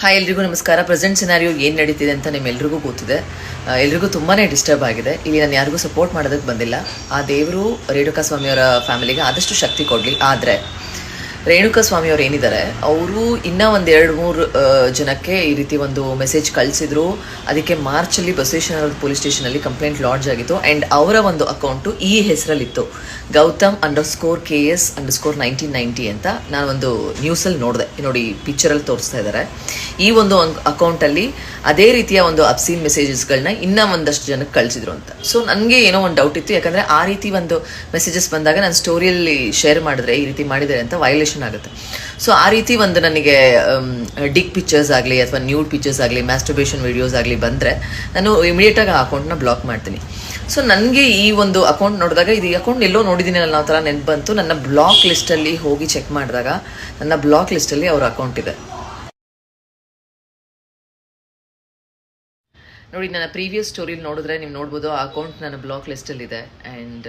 Hi, ಎಲ್ರಿಗೂ ನಮಸ್ಕಾರ. Present scenario ಏನು ನಡೀತಿದೆ ಅಂತ ನಿಮ್ಮೆಲ್ರಿಗೂ ಗೊತ್ತಿದೆ. ಎಲ್ರಿಗೂ ತುಂಬಾ ಡಿಸ್ಟರ್ಬ್ ಆಗಿದೆ. ಇಲ್ಲಿ ನಾನು ಯಾರಿಗೂ ಸಪೋರ್ಟ್ ಮಾಡೋದಕ್ಕೆ ಬಂದಿಲ್ಲ. ಆ ದೇವರು ರೇಣುಕಾ ಸ್ವಾಮಿಯವರ ಫ್ಯಾಮಿಲಿಗೆ ಆದಷ್ಟು ಶಕ್ತಿ ಕೊಡಲಿ. ಆದರೆ ರೇಣುಕಾ ಸ್ವಾಮಿಯವ್ರು ಏನಿದ್ದಾರೆ, ಅವರು ಇನ್ನೂ ಒಂದು ಎರಡು ಮೂರು ಜನಕ್ಕೆ ಈ ರೀತಿ ಒಂದು ಮೆಸೇಜ್ ಕಳಿಸಿದ್ರು. ಅದಕ್ಕೆ ಮಾರ್ಚಲ್ಲಿ ಬಸವೇಶ್ವರ ಪೊಲೀಸ್ ಸ್ಟೇಷನಲ್ಲಿ ಕಂಪ್ಲೇಂಟ್ ಲಾಡ್ಜ್ ಆಗಿತ್ತು. ಆ್ಯಂಡ್ ಅವರ ಒಂದು ಅಕೌಂಟು ಈ ಹೆಸರಲ್ಲಿತ್ತು. Gautam underscore K S underscore nineteen ninety ಅಂತ ನಾನು ಒಂದು ನ್ಯೂಸಲ್ಲಿ ನೋಡಿದೆ. ನೋಡಿ ಪಿಕ್ಚರಲ್ಲಿ ತೋರಿಸ್ತಾ ಇದ್ದಾರೆ ಈ ಒಂದು ಅಕೌಂಟಲ್ಲಿ ಅದೇ ರೀತಿಯ ಒಂದು ಅಪ್ಸೀನ್ ಮೆಸೇಜಸ್ಗಳನ್ನ ಇನ್ನೂ ಒಂದಷ್ಟು ಜನಕ್ಕೆ ಕಳಿಸಿದ್ರು ಅಂತ. ಸೊ ನನಗೆ ಏನೋ ಒಂದು ಡೌಟ್ ಇತ್ತು. ಯಾಕಂದರೆ ಆ ರೀತಿ ಒಂದು ಮೆಸೇಜಸ್ ಬಂದಾಗ ನಾನು ಸ್ಟೋರಿಯಲ್ಲಿ ಶೇರ್ ಮಾಡಿದ್ರೆ, ಈ ರೀತಿ ಮಾಡಿದರೆ ಅಂತ ವೈಲೇಷನ್ ಆಗುತ್ತೆ. ಸೊ ಆ ರೀತಿ ಒಂದು ನನಗೆ ಡಿಕ್ ಪಿಕ್ಚರ್ಸ್ ಆಗಲಿ ಅಥವಾ ನ್ಯೂಡ್ ಪಿಕ್ಚರ್ಸ್ ಆಗಲಿ ಮ್ಯಾಸ್ಟರ್ಬೇಷನ್ ವಿಡಿಯೋಸ್ ಆಗಲಿ ಬಂದರೆ, ನಾನು ಇಮಿಡಿಯೇಟಾಗಿ ಆ ಅಕೌಂಟ್ನ ಬ್ಲಾಕ್ ಮಾಡ್ತೀನಿ. ಸೊ ನನಗೆ ಈ ಒಂದು ಅಕೌಂಟ್ ನೋಡಿದಾಗ, ಇದು ಅಕೌಂಟ್ ಎಲ್ಲೋ ನೋಡಿದ್ದೀನಿ ಅನ್ನೋ ಥರ ನೆನಪು ಬಂತು. ನನ್ನ ಬ್ಲಾಕ್ ಲಿಸ್ಟಲ್ಲಿ ಹೋಗಿ ಚೆಕ್ ಮಾಡಿದಾಗ, ನನ್ನ ಬ್ಲಾಕ್ ಲಿಸ್ಟಲ್ಲಿ ಅವ್ರ ಅಕೌಂಟ್ ಇದೆ. ನೋಡಿ, ನನ್ನ ಪ್ರೀವಿಯಸ್ ಸ್ಟೋರಿಲಿ ನೋಡಿದ್ರೆ ನೀವು ನೋಡ್ಬೋದು, ಆ ಅಕೌಂಟ್ ನನ್ನ ಬ್ಲಾಕ್ ಲಿಸ್ಟಲ್ಲಿದೆ ಆ್ಯಂಡ್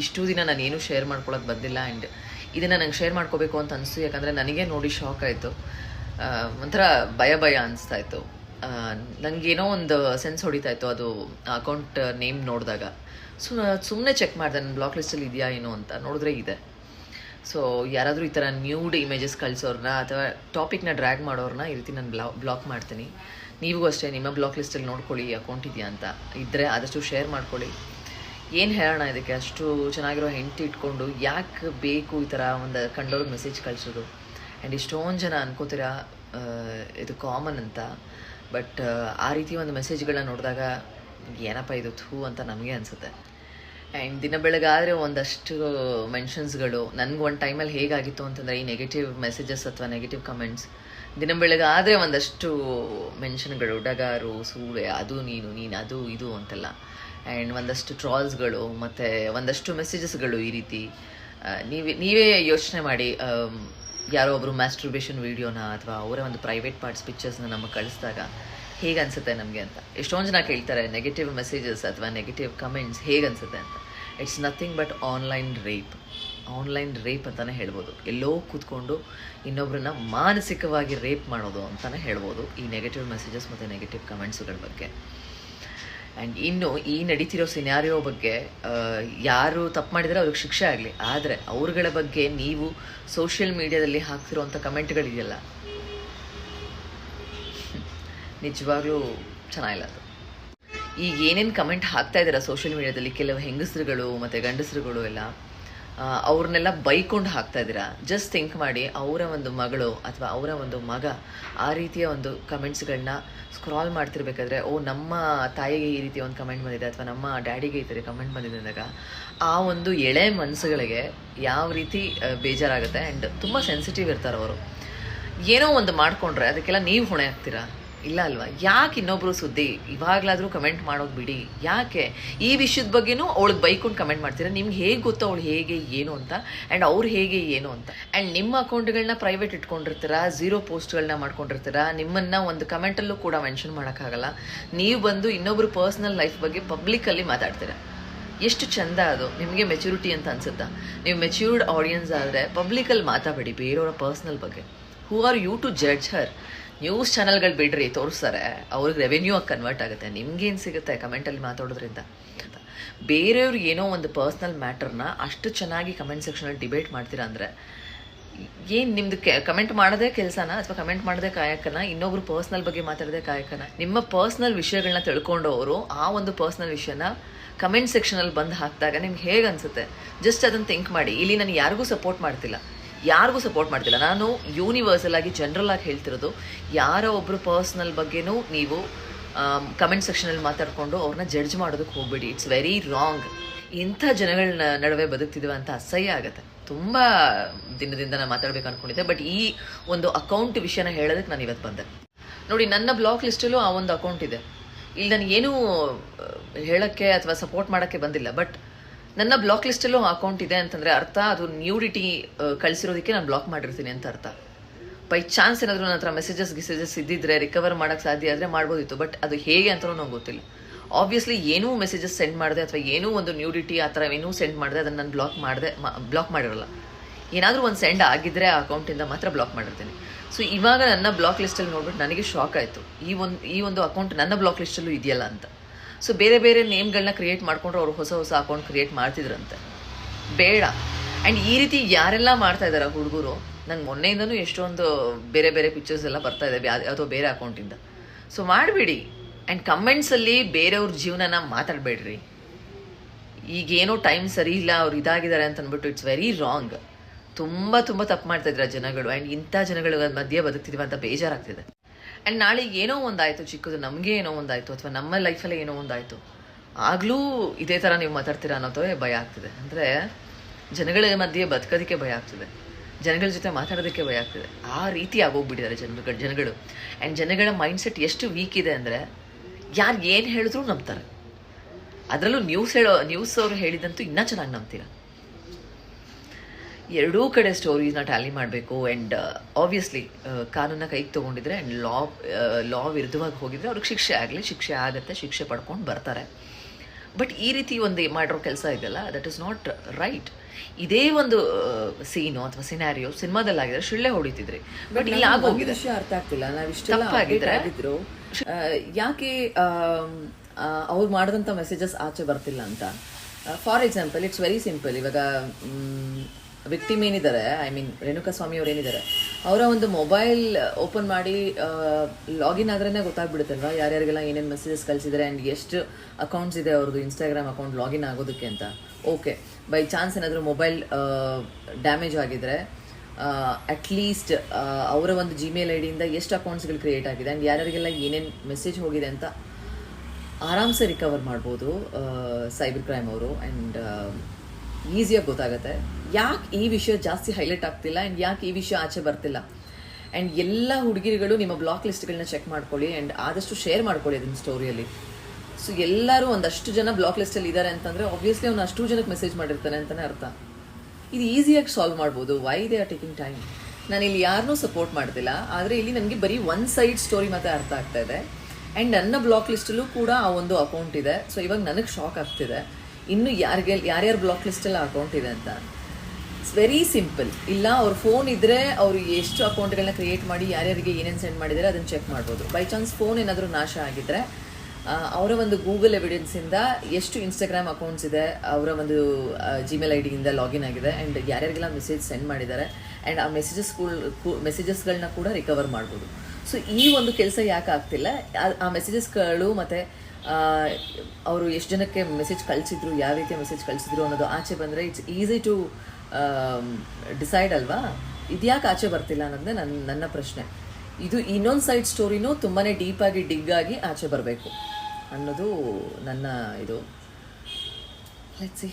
ಇಷ್ಟು ದಿನ ನಾನು ಏನೂ ಶೇರ್ ಮಾಡ್ಕೊಳಕ್ಕೆ ಬಂದಿಲ್ಲ. ಆ್ಯಂಡ್ ಇದನ್ನು ನಂಗೆ ಶೇರ್ ಮಾಡ್ಕೋಬೇಕು ಅಂತ ಅನಿಸ್ತು. ಯಾಕಂದರೆ ನನಗೆ ನೋಡಿ ಶಾಕ್ ಆಯಿತು. ಒಂಥರ ಭಯ ಭಯ ಅನಿಸ್ತಾ ಇತ್ತು. ನನಗೇನೋ ಒಂದು ಸೆನ್ಸ್ ಹೊಡಿತಾ ಇತ್ತು ಅದು ಅಕೌಂಟ್ ನೇಮ್ ನೋಡಿದಾಗ. ಸೊ ಸುಮ್ಮನೆ ಚೆಕ್ ಮಾಡಿದೆ, ನನ್ನ ಬ್ಲಾಕ್ ಲಿಸ್ಟಲ್ಲಿ ಇದೆಯಾ ಏನೋ ಅಂತ. ನೋಡಿದ್ರೆ ಇದೆ. ಸೊ ಯಾರಾದರೂ ಈ ಥರ ನ್ಯೂಡ್ ಇಮೇಜಸ್ ಕಳಿಸೋರ್ನ ಅಥವಾ ಟಾಪಿಕ್ನ ಡ್ರ್ಯಾಗ್ ಮಾಡೋರ್ನ ಈ ರೀತಿ ನಾನು ಬ್ಲಾ ಬ್ಲಾಕ್ ಮಾಡ್ತೀನಿ. ನೀವಿಗೂ ಅಷ್ಟೇ, ನಿಮ್ಮ ಬ್ಲಾಕ್ ಲಿಸ್ಟಲ್ಲಿ ನೋಡ್ಕೊಳ್ಳಿ ಅಕೌಂಟ್ ಇದೆಯಾ ಅಂತ. ಇದ್ದರೆ ಆದಷ್ಟು ಶೇರ್ ಮಾಡ್ಕೊಳ್ಳಿ. ಏನು ಹೇಳೋಣ ಇದಕ್ಕೆ? ಅಷ್ಟು ಚೆನ್ನಾಗಿರೋ ಹೆಂಡತಿ ಇಟ್ಕೊಂಡು ಯಾಕೆ ಬೇಕು ಈ ಥರ ಒಂದು ಕಂಡೋರ್ಗೆ ಮೆಸೇಜ್ ಕಳಿಸೋದು? ಆ್ಯಂಡ್ ಇಷ್ಟೊಂದು ಜನ ಅನ್ಕೋತೀರಾ ಇದು ಕಾಮನ್ ಅಂತ. ಬಟ್ ಆ ರೀತಿ ಒಂದು ಮೆಸೇಜ್ಗಳನ್ನ ನೋಡಿದಾಗ, ಏನಪ್ಪ ಇದು ಥೂ ಅಂತ ನಮಗೆ ಅನಿಸುತ್ತೆ. ಆ್ಯಂಡ್ ದಿನ ಬೆಳಗಾದರೆ ಒಂದಷ್ಟು ಮೆನ್ಷನ್ಸ್ಗಳು ನನಗೆ ಒಂದು ಟೈಮಲ್ಲಿ ಹೇಗಾಗಿತ್ತು ಅಂತಂದರೆ ಈ ನೆಗೆಟಿವ್ ಮೆಸೇಜಸ್ ಅಥವಾ ನೆಗೆಟಿವ್ ಕಮೆಂಟ್ಸ್ ದಿನ ಬೆಳಗಾದರೆ ಒಂದಷ್ಟು ಮೆನ್ಷನ್ಗಳು ಡಗಾರು ಸೂಳೆ, ಅದು ನೀನು ನೀನು ಅದು, ಇದು ಅಂತೆಲ್ಲ. ಆ್ಯಂಡ್ ಒಂದಷ್ಟು ಟ್ರಾಲ್ಸ್ಗಳು ಮತ್ತು ಒಂದಷ್ಟು ಮೆಸೇಜಸ್ಗಳು ಈ ರೀತಿ. ನೀವೇ ನೀವೇ ಯೋಚನೆ ಮಾಡಿ. ಯಾರೋ ಒಬ್ಬರು ಮ್ಯಾಸ್ಟ್ರಿಬೇಷನ್ ವೀಡಿಯೋನ ಅಥವಾ ಅವರೇ ಒಂದು ಪ್ರೈವೇಟ್ ಪಾರ್ಟ್ಸ್ ಪಿಕ್ಚರ್ಸ್ನ ನಮಗೆ ಕಳಿಸಿದಾಗ ಹೇಗೆ ಅನಿಸುತ್ತೆ ನಮಗೆ ಅಂತ. ಎಷ್ಟೊಂದು ಜನ ಕೇಳ್ತಾರೆ ನೆಗೆಟಿವ್ ಮೆಸೇಜಸ್ ಅಥವಾ ನೆಗೆಟಿವ್ ಕಮೆಂಟ್ಸ್ ಹೇಗೆ ಅನಿಸುತ್ತೆ ಅಂತ. It's nothing but online rape online rape ಅಂತಲೇ ಹೇಳ್ಬೋದು. ಎಲ್ಲೋ ಕೂತ್ಕೊಂಡು ಇನ್ನೊಬ್ಬರನ್ನ ಮಾನಸಿಕವಾಗಿ ರೇಪ್ ಮಾಡೋದು ಅಂತಲೇ ಹೇಳ್ಬೋದು ಈ ನೆಗೆಟಿವ್ ಮೆಸೇಜಸ್ ಮತ್ತು ನೆಗೆಟಿವ್ ಕಮೆಂಟ್ಸ್ಗಳ ಬಗ್ಗೆ. ಆ್ಯಂಡ್ ಇನ್ನು ಈ ನಡೀತಿರೋ ಸಿನಾರಿಯೋ ಬಗ್ಗೆ ಯಾರು ತಪ್ಪು ಮಾಡಿದರೆ ಅವ್ರಿಗೆ ಶಿಕ್ಷೆ ಆಗಲಿ. ಆದರೆ ಅವ್ರಗಳ ಬಗ್ಗೆ ನೀವು ಸೋಷಿಯಲ್ ಮೀಡಿಯಾದಲ್ಲಿ ಹಾಕ್ತಿರೋವಂಥ ಕಮೆಂಟ್ಗಳಿದೆಯಲ್ಲ ನಿಜವಾಗ್ಲೂ ಚೆನ್ನಾಗಿಲ್ಲ ಅದು. ಈಗ ಏನೇನು ಕಮೆಂಟ್ ಹಾಕ್ತಾ ಇದ್ದಾರೆ ಸೋಷಿಯಲ್ ಮೀಡಿಯಾದಲ್ಲಿ ಕೆಲವು ಹೆಂಗಸರುಗಳು ಮತ್ತು ಗಂಡಸರುಗಳು ಎಲ್ಲ ಅವ್ರನ್ನೆಲ್ಲ ಬೈಕೊಂಡು ಹಾಕ್ತಾ ಇದ್ದೀರಾ? ಜಸ್ಟ್ ಥಿಂಕ್ ಮಾಡಿ ಅವರ ಒಂದು ಮಗಳು ಅಥವಾ ಅವರ ಒಂದು ಮಗ ಆ ರೀತಿಯ ಒಂದು ಕಮೆಂಟ್ಸ್ಗಳನ್ನ ಸ್ಕ್ರಾಲ್ ಮಾಡ್ತಿರ್ಬೇಕಾದ್ರೆ, ಓ, ನಮ್ಮ ತಾಯಿಗೆ ಈ ರೀತಿಯ ಒಂದು ಕಮೆಂಟ್ ಬಂದಿದೆ ಅಥವಾ ನಮ್ಮ ಡ್ಯಾಡಿಗೆ ಈ ಥರ ಕಮೆಂಟ್ ಬಂದಿದೆ ಅಂದಾಗ, ಆ ಒಂದು ಎಳೆ ಮನಸ್ಸುಗಳಿಗೆ ಯಾವ ರೀತಿ ಬೇಜಾರಾಗುತ್ತೆ ಆ್ಯಂಡ್ ತುಂಬ ಸೆನ್ಸಿಟಿವ್ ಇರ್ತಾರೆ ಅವರು. ಏನೋ ಒಂದು ಮಾಡಿಕೊಂಡ್ರೆ ಅದಕ್ಕೆಲ್ಲ ನೀವು ಹೊಣೆ ಆಗ್ತೀರಾ? ಇಲ್ಲ ಅಲ್ವಾ? ಯಾಕೆ ಇನ್ನೊಬ್ರು ಸುದ್ದಿ? ಇವಾಗಲಾದರೂ ಕಮೆಂಟ್ ಮಾಡೋದು ಬಿಡಿ. ಯಾಕೆ? ಈ ವಿಷಯದ ಬಗ್ಗೆನೂ ಅವಳಿಗೆ ಬೈಕೊಂಡು ಕಮೆಂಟ್ ಮಾಡ್ತೀರಾ? ನಿಮ್ಗೆ ಹೇಗೆ ಗೊತ್ತು ಅವಳು ಹೇಗೆ, ಏನು ಅಂತ? ಆ್ಯಂಡ್ ಅವ್ರು ಹೇಗೆ, ಏನು ಅಂತ? ಆ್ಯಂಡ್ ನಿಮ್ಮ ಅಕೌಂಟ್ಗಳನ್ನ ಪ್ರೈವೇಟ್ ಇಟ್ಕೊಂಡಿರ್ತೀರಾ? ಝೀರೋ ಪೋಸ್ಟ್ಗಳನ್ನ ಮಾಡ್ಕೊಂಡಿರ್ತೀರಾ? ನಿಮ್ಮನ್ನ ಒಂದು ಕಮೆಂಟಲ್ಲೂ ಕೂಡ ಮೆನ್ಷನ್ ಮಾಡೋಕ್ಕಾಗಲ್ಲ. ನೀವು ಬಂದು ಇನ್ನೊಬ್ರು ಪರ್ಸ್ನಲ್ ಲೈಫ್ ಬಗ್ಗೆ ಪಬ್ಲಿಕಲ್ಲಿ ಮಾತಾಡ್ತೀರಾ? ಎಷ್ಟು ಚಂದ ಅದು. ನಿಮಗೆ ಮೆಚುರಿಟಿ ಅಂತ ಅನ್ಸುತ್ತಾ? ನೀವು ಮೆಚ್ಯೂರ್ಡ್ ಆಡಿಯನ್ಸ್ ಆದರೆ ಪಬ್ಲಿಕಲ್ಲಿ ಮಾತಾಡಬೇಡಿ ಬೇರೆಯವರ ಪರ್ಸ್ನಲ್ ಬಗ್ಗೆ. Who are you to judge her news ಚಾನಲ್ಗಳು ಬಿಡ್ರಿ, ತೋರಿಸ್ತಾರೆ. ಅವ್ರಿಗೆ ರೆವೆನ್ಯೂ ಆಗಿ ಕನ್ವರ್ಟ್ ಆಗುತ್ತೆ. ನಿಮ್ಗೇನು ಸಿಗುತ್ತೆ ಕಮೆಂಟಲ್ಲಿ ಮಾತಾಡೋದ್ರಿಂದ ಬೇರೆಯವ್ರಿಗೆ ಏನೋ ಒಂದು ಪರ್ಸ್ನಲ್ ಮ್ಯಾಟರ್ನ ಅಷ್ಟು ಚೆನ್ನಾಗಿ ಕಮೆಂಟ್ ಸೆಕ್ಷನಲ್ಲಿ ಡಿಬೇಟ್ ಮಾಡ್ತೀರಾ ಅಂದರೆ, ಏನು ನಿಮ್ದು ಕಮೆಂಟ್ ಮಾಡೋದೇ ಕೆಲಸನ ಅಥವಾ ಕಮೆಂಟ್ ಮಾಡೋದೇ ಕಾಯಕನ? ಇನ್ನೊಬ್ರು ಪರ್ಸ್ನಲ್ ಬಗ್ಗೆ ಮಾತಾಡೋದೇ ಕಾಯಕನ? ನಿಮ್ಮ ಪರ್ಸ್ನಲ್ ವಿಷಯಗಳನ್ನ ತಿಳ್ಕೊಂಡವರು ಆ ಒಂದು ಪರ್ಸ್ನಲ್ ವಿಷಯನ ಕಮೆಂಟ್ ಸೆಕ್ಷನಲ್ಲಿ ಬಂದು ಹಾಕಿದಾಗ ನಿಮ್ಗೆ ಹೇಗೆ ಅನಿಸುತ್ತೆ? ಜಸ್ಟ್ ಅದನ್ನು ಥಿಂಕ್ ಮಾಡಿ. ಇಲ್ಲಿ ನಾನು ಯಾರಿಗೂ ಸಪೋರ್ಟ್ ಮಾಡ್ತಿಲ್ಲ. ಯಾರಿಗೂ ಸಪೋರ್ಟ್ ಮಾಡ್ತಿಲ್ಲ. ನಾನು ಯೂನಿವರ್ಸಲ್ ಆಗಿ ಜನರಲ್ ಆಗಿ ಹೇಳ್ತಿರೋದು, ಯಾರೋ ಒಬ್ಬರು ಪರ್ಸ್ನಲ್ ಬಗ್ಗೆನೂ ನೀವು ಕಮೆಂಟ್ ಸೆಕ್ಷನಲ್ಲಿ ಮಾತಾಡಿಕೊಂಡು ಅವ್ರನ್ನ ಜಡ್ಜ್ ಮಾಡೋದಕ್ಕೆ ಹೋಗ್ಬೇಡಿ. ಇಟ್ಸ್ ವೆರಿ ರಾಂಗ್ ಇಂಥ ಜನಗಳ ನಡುವೆ ಬದುಕ್ತಿದ್ದೀವಿ ಅಂತ ಅಸಹ್ಯ ಆಗುತ್ತೆ. ತುಂಬ ದಿನದಿಂದ ನಾನು ಮಾತಾಡ್ಬೇಕು ಅನ್ಕೊಂಡಿದ್ದೆ. ಬಟ್ ಈ ಒಂದು ಅಕೌಂಟ್ ವಿಷಯನ ಹೇಳೋದಕ್ಕೆ ನಾನು ಇವತ್ತು ಬಂದೆ. ನೋಡಿ, ನನ್ನ ಬ್ಲಾಕ್ ಲಿಸ್ಟಲ್ಲೂ ಆ ಒಂದು ಅಕೌಂಟ್ ಇದೆ. ಇಲ್ಲಿ ನಾನು ಏನೂ ಹೇಳಕ್ಕೆ ಅಥವಾ ಸಪೋರ್ಟ್ ಮಾಡೋಕ್ಕೆ ಬಂದಿಲ್ಲ. ಬಟ್ ನನ್ನ ಬ್ಲಾಕ್ ಲಿಸ್ಟಲ್ಲೂ ಅಕೌಂಟ್ ಇದೆ ಅಂತಂದರೆ ಅರ್ಥ, ಅದು ನ್ಯೂಡಿಟಿ ಕಳಿಸಿರೋದಕ್ಕೆ ನಾನು ಬ್ಲಾಕ್ ಮಾಡಿರ್ತೀನಿ ಅಂತ ಅರ್ಥ. ಬೈ ಚಾನ್ಸ್ ಏನಾದರೂ ನನ್ನ ಹತ್ರ ಮೆಸೇಜಸ್ ಗಿಸೇಜಸ್ ಇದ್ದಿದ್ರೆ ರಿಕವರ್ ಮಾಡೋಕ್ಕೆ ಸಾಧ್ಯ ಆದರೆ ಮಾಡ್ಬೋದಿತ್ತು ಬಟ್ ಅದು ಹೇಗೆ ಅಂತಲೂ ನಂಗೆ ಗೊತ್ತಿಲ್ಲ. ಆಬ್ವಿಯಸ್ಲಿ ಏನೂ ಮೆಸೇಜಸ್ ಸೆಂಡ್ ಮಾಡಿದೆ ಅಥವಾ ಏನೂ ಒಂದು ನ್ಯೂಡಿಟಿ ಆ ಥರ ಏನೂ ಸೆಂಡ್ ಮಾಡಿದೆ ಅದನ್ನು ನಾನು ಬ್ಲಾಕ್ ಮಾಡಿದೆ ಬ್ಲಾಕ್ ಮಾಡಿರಲ್ಲ. ಏನಾದರೂ ಒಂದು ಸೆಂಡ್ ಆಗಿದ್ದರೆ ಆ ಅಕೌಂಟಿಂದ ಮಾತ್ರ ಬ್ಲಾಕ್ ಮಾಡಿರ್ತೀನಿ. ಸೊ ಇವಾಗ ನನ್ನ ಬ್ಲಾಕ್ ಲಿಸ್ಟಲ್ಲಿ ನೋಡ್ಬಿಟ್ಟು ನನಗೆ ಶಾಕ್ ಆಯಿತು. ಈ ಒಂದು ಈ ಒಂದು ಅಕೌಂಟ್ ನನ್ನ ಬ್ಲಾಕ್ ಲಿಸ್ಟಲ್ಲೂ ಇದೆಯಲ್ಲ ಅಂತ. ಸೊ ಬೇರೆ ಬೇರೆ ನೇಮ್ಗಳನ್ನ ಕ್ರಿಯೇಟ್ ಮಾಡಿಕೊಂಡ್ರೆ ಅವರು ಹೊಸ ಹೊಸ ಅಕೌಂಟ್ ಕ್ರಿಯೇಟ್ ಮಾಡ್ತಿದ್ರಂತೆ. ಬೇಡ. ಆ್ಯಂಡ್ ಈ ರೀತಿ ಯಾರೆಲ್ಲ ಮಾಡ್ತಾ ಇದ್ದಾರೆ ಹುಡುಗರು, ನಂಗೆ ಮೊನ್ನೆಯಿಂದನೂ ಎಷ್ಟೊಂದು ಬೇರೆ ಬೇರೆ ಪಿಕ್ಚರ್ಸ್ ಎಲ್ಲ ಬರ್ತಾ ಇದೆ ಅಥವಾ ಬೇರೆ ಅಕೌಂಟಿಂದ ಸೊ ಮಾಡಿಬಿಡಿ. ಆ್ಯಂಡ್ ಕಮೆಂಟ್ಸಲ್ಲಿ ಬೇರೆಯವ್ರ ಜೀವನನ ಮಾತಾಡಬೇಡ್ರಿ. ಈಗೇನೋ ಟೈಮ್ ಸರಿ ಇಲ್ಲ, ಅವ್ರು ಇದಾಗಿದ್ದಾರೆ ಅಂತ ಅಂದ್ಬಿಟ್ಟು ಇಟ್ಸ್ ವೆರಿ ರಾಂಗ್ ತುಂಬ ತುಂಬ ತಪ್ಪು ಮಾಡ್ತಾ ಇದ್ದಾರೆ ಜನಗಳು. ಆ್ಯಂಡ್ ಇಂಥ ಜನಗಳ ಮಧ್ಯೆ ಬದುಕ್ತಿದೀವಿ ಅಂತ ಬೇಜಾರಾಗ್ತಿದೆ. ಆ್ಯಂಡ್ ನಾಳೆ ಏನೋ ಒಂದಾಯಿತು ಚಿಕ್ಕದು, ನಮಗೆ ಏನೋ ಒಂದಾಯಿತು, ಅಥವಾ ನಮ್ಮ ಲೈಫಲ್ಲೇ ಏನೋ ಒಂದಾಯಿತು. ಆಗಲೂ ಇದೇ ಥರ ನೀವು ಮಾತಾಡ್ತೀರಾ ಅನ್ನೋದೇ ಭಯ ಆಗ್ತಿದೆ. ಅಂದರೆ ಜನಗಳ ಮಧ್ಯೆ ಬದುಕೋದಕ್ಕೆ ಭಯ ಆಗ್ತಿದೆ. ಜನಗಳ ಜೊತೆ ಮಾತಾಡೋದಕ್ಕೆ ಭಯ ಆಗ್ತಿದೆ. ಆ ರೀತಿ ಆಗೋಗ್ಬಿಟ್ಟಿದ್ದಾರೆ ಜನಗಳು ಜನಗಳು. ಆ್ಯಂಡ್ ಜನಗಳ ಮೈಂಡ್ಸೆಟ್ ಎಷ್ಟು ವೀಕ್ ಇದೆ ಅಂದರೆ ಯಾರು ಏನು ಹೇಳಿದ್ರು ನಂಬ್ತಾರೆ. ಅದರಲ್ಲೂ ನ್ಯೂಸ್ ಹೇಳೋ ನ್ಯೂಸ್ ಅವರು ಹೇಳಿದಂತೂ ಇನ್ನೂ ಚೆನ್ನಾಗಿ ನಂಬ್ತೀರ? ಎರಡೂ ಕಡೆ ಸ್ಟೋರೀಸ್ನ ಟ್ಯಾಲಿ ಮಾಡಬೇಕು ಆ್ಯಂಡ್ ಆಬ್ವಿಯಸ್ಲಿ ಕಾನೂನ ಕೈಗೆ ತೊಗೊಂಡಿದ್ರೆ ಆ್ಯಂಡ್ ಲಾ ಲಾ ವಿರುದ್ಧವಾಗಿ ಹೋಗಿದ್ರೆ ಅವ್ರಿಗೆ ಶಿಕ್ಷೆ ಆಗಲಿ ಶಿಕ್ಷೆ ಆಗುತ್ತೆ ಶಿಕ್ಷೆ ಪಡ್ಕೊಂಡು ಬರ್ತಾರೆ. ಬಟ್ ಈ ರೀತಿ ಒಂದು ಮಾಡಿರೋ ಕೆಲಸ ಇದೆಯಲ್ಲ ದಟ್ ಇಸ್ ನಾಟ್ ರೈಟ್ ಇದೇ ಒಂದು ಸೀನು ಅಥವಾ ಸಿನಾರಿಯೋ ಸಿನಿಮಾದಲ್ಲಿ ಆಗಿದ್ರೆ ಶಿಳ್ಳೆ ಹೊಡಿತಿದ್ರಿ ಬಟ್ ಇಲ್ಲಿ ಆಗೋಗಿದೆ. ವಿಷಯ ಅರ್ಥ ಆಗ್ತಿಲ್ಲ. ನಾವು ಇಷ್ಟು ಯಾಕೆ ಅವ್ರು ಮಾಡಿದಂಥ ಮೆಸೇಜಸ್ ಆಚೆ ಬರ್ತಿಲ್ಲ ಅಂತ? For example it's very simple ಇವಾಗ ವಿಕ್ಟಿಮ್ ಏನಿದ್ದಾರೆ ಐ ಮೀನ್ ರೇಣುಕಾ ಸ್ವಾಮಿ ಅವ್ರು ಏನಿದ್ದಾರೆ ಅವರ ಒಂದು ಮೊಬೈಲ್ ಓಪನ್ ಮಾಡಿ ಲಾಗಿನ್ ಆದ್ರೇ ಗೊತ್ತಾಗ್ಬಿಡುತ್ತಲ್ವಾ? ಯಾರ್ಯಾರಿಗೆಲ್ಲ ಏನೇನು ಮೆಸೇಜಸ್ ಕಳಿಸಿದ್ದಾರೆ ಆ್ಯಂಡ್ ಎಷ್ಟು ಅಕೌಂಟ್ಸ್ ಇದೆ ಅವ್ರದ್ದು ಇನ್ಸ್ಟಾಗ್ರಾಮ್ ಅಕೌಂಟ್ ಲಾಗಿನ್ ಆಗೋದಕ್ಕೆ ಅಂತ. ಓಕೆ ಬೈ ಚಾನ್ಸ್ ಏನಾದರೂ ಮೊಬೈಲ್ ಡ್ಯಾಮೇಜ್ ಆಗಿದ್ರೆ ಅಟ್ಲೀಸ್ಟ್ ಅವರ ಒಂದು ಜಿಮೇಲ್ ಐ ಡಿಯಿಂದ ಎಷ್ಟು ಅಕೌಂಟ್ಸ್ಗಳು ಕ್ರಿಯೇಟ್ ಆಗಿದೆ ಆ್ಯಂಡ್ ಯಾರ್ಯಾರಿಗೆಲ್ಲ ಏನೇನು ಮೆಸೇಜ್ ಹೋಗಿದೆ ಅಂತ ಆರಾಮ್ಸೆ ರಿಕವರ್ ಮಾಡ್ಬೋದು ಸೈಬರ್ ಕ್ರೈಮ್ ಅವರು ಆ್ಯಂಡ್ ಈಸಿಯಾಗಿ ಗೊತ್ತಾಗುತ್ತೆ. ಯಾಕೆ ಈ ವಿಷಯ ಜಾಸ್ತಿ ಹೈಲೈಟ್ ಆಗ್ತಿಲ್ಲ ಆ್ಯಂಡ್ ಯಾಕೆ ಈ ವಿಷಯ ಆಚೆ ಬರ್ತಿಲ್ಲ? ಆ್ಯಂಡ್ ಎಲ್ಲ ಹುಡುಗಿರುಗಳು ನಿಮ್ಮ ಬ್ಲಾಕ್ ಲಿಸ್ಟ್ಗಳನ್ನ ಚೆಕ್ ಮಾಡ್ಕೊಳ್ಳಿ ಆ್ಯಂಡ್ ಆದಷ್ಟು ಶೇರ್ ಮಾಡ್ಕೊಳ್ಳಿ ಅದನ್ನ ಸ್ಟೋರಿಯಲ್ಲಿ ಸೊ ಎಲ್ಲರೂ ಒಂದಷ್ಟು ಜನ ಬ್ಲಾಕ್ ಲಿಸ್ಟಲ್ಲಿ ಇದ್ದಾರೆ ಅಂತಂದರೆ ಆಬ್ವಿಯಸ್ಲಿ ಅವ್ನು ಅಷ್ಟು ಜನಕ್ಕೆ ಮೆಸೇಜ್ ಮಾಡಿರ್ತಾನೆ ಅಂತಲೇ ಅರ್ಥ. ಇದು ಈಸಿಯಾಗಿ ಸಾಲ್ವ್ ಮಾಡ್ಬೋದು. Why they are taking time ನಾನು ಇಲ್ಲಿ ಯಾರನ್ನೂ ಸಪೋರ್ಟ್ ಮಾಡ್ತಿಲ್ಲ. ಆದರೆ ಇಲ್ಲಿ ನನಗೆ ಬರೀ ಒನ್ ಸೈಡ್ ಸ್ಟೋರಿ ಮಾತ್ರ ಅರ್ಥ ಆಗ್ತಾ ಇದೆ. ಆ್ಯಂಡ್ ನನ್ನ ಬ್ಲಾಕ್ ಲಿಸ್ಟಲ್ಲೂ ಕೂಡ ಆ ಒಂದು ಅಕೌಂಟ್ ಇದೆ. ಸೊ ಇವಾಗ ನನಗೆ ಶಾಕ್ ಆಗ್ತಿದೆ. ಇನ್ನು ಯಾರಿಗೆ, ಯಾರ್ಯಾರು ಬ್ಲಾಕ್ ಲಿಸ್ಟಲ್ಲಿ ಅಕೌಂಟ್ ಇದೆ ಅಂತ? ವೆರಿ ಸಿಂಪಲ್ ಇಲ್ಲ, ಅವ್ರ ಫೋನ್ ಇದ್ದರೆ ಅವರು ಎಷ್ಟು ಅಕೌಂಟ್ಗಳನ್ನ ಕ್ರಿಯೇಟ್ ಮಾಡಿ, ಯಾರ್ಯಾರಿಗೆ ಏನೇನು ಸೆಂಡ್ ಮಾಡಿದರೆ ಅದನ್ನು ಚೆಕ್ ಮಾಡ್ಬೋದು. ಬೈ ಚಾನ್ಸ್ ಫೋನ್ ಏನಾದರೂ ನಾಶ ಆಗಿದ್ರೆ ಅವರ ಒಂದು ಗೂಗಲ್ ಎವಿಡೆನ್ಸಿಂದ ಎಷ್ಟು ಇನ್ಸ್ಟಾಗ್ರಾಮ್ ಅಕೌಂಟ್ಸ್ ಇದೆ, ಅವರ ಒಂದು ಜಿಮೇಲ್ ಐ ಡಿಯಿಂದ ಲಾಗಿನ್ ಆಗಿದೆ ಆ್ಯಂಡ್ ಯಾರ್ಯಾರಿಗೆಲ್ಲ ಮೆಸೇಜ್ ಸೆಂಡ್ ಮಾಡಿದ್ದಾರೆ ಆ್ಯಂಡ್ ಆ ಮೆಸೇಜಸ್ ಮೆಸೇಜಸ್ಗಳನ್ನ ಕೂಡ ರಿಕವರ್ ಮಾಡ್ಬೋದು. ಸೊ ಈ ಒಂದು ಕೆಲಸ ಯಾಕೆ ಆಗ್ತಿಲ್ಲ, ಆ ಮೆಸೇಜಸ್ಗಳು ಮತ್ತು ಅವರು ಎಷ್ಟು ಜನಕ್ಕೆ ಮೆಸೇಜ್ ಕಳಿಸಿದ್ರು, ಯಾವ ರೀತಿಯ ಮೆಸೇಜ್ ಕಳಿಸಿದ್ರು ಅನ್ನೋದು ಆಚೆ ಬಂದರೆ ಇಟ್ಸ್ ಈಸಿ ಟು ಡಿಸೈಡ್ ಅಲ್ವಾ? ಇದ್ಯಾಕೆ ಆಚೆ ಬರ್ತಿಲ್ಲ ಅನ್ನೋದೇ ನನ್ನ ನನ್ನ ಪ್ರಶ್ನೆ. ಇದು ಇನ್ನೊಂದು ಸೈಡ್ ಸ್ಟೋರಿನೂ ತುಂಬಾ ಡೀಪಾಗಿ ಡಿಗ್ ಆಗಿ ಆಚೆ ಬರಬೇಕು ಅನ್ನೋದು ನನ್ನ ಇದು. ಲೆಟ್ಸಿ